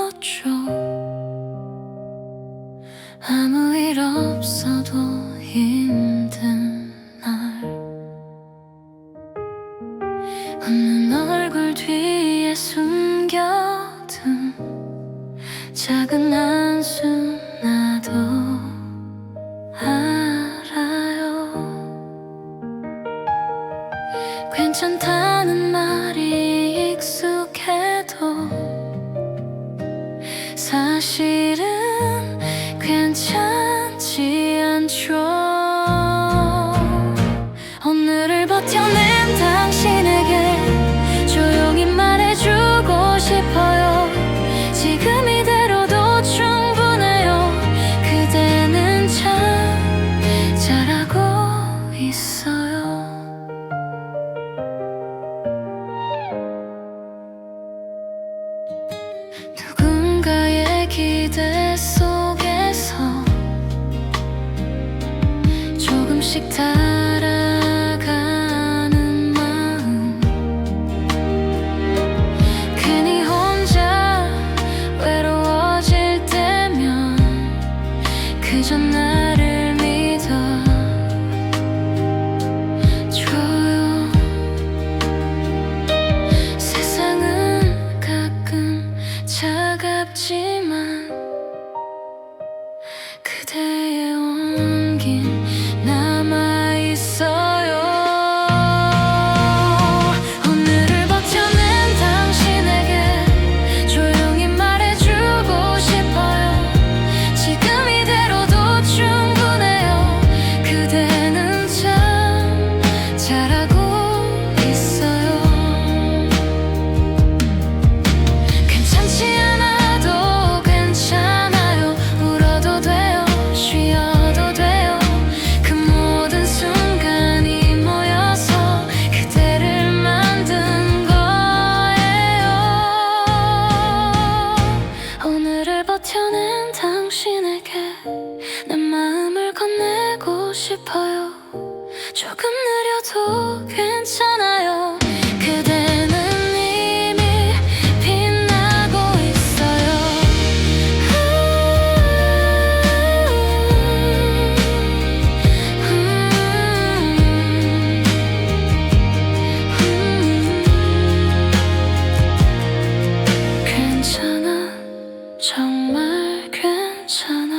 웃어줘 아무 일 없어도 힘든 날. 웃는 얼굴 뒤에 숨겨둔 작은 한숨 나도 알아요. 괜찮다는 말이 사실은 괜찮지 않죠. 오늘을 버텨내 속에서 조금씩 달아 그대의 버텨낸 당신에게 내 마음을 건네고 싶어요. 조금 느려도 괜찮아요. 尘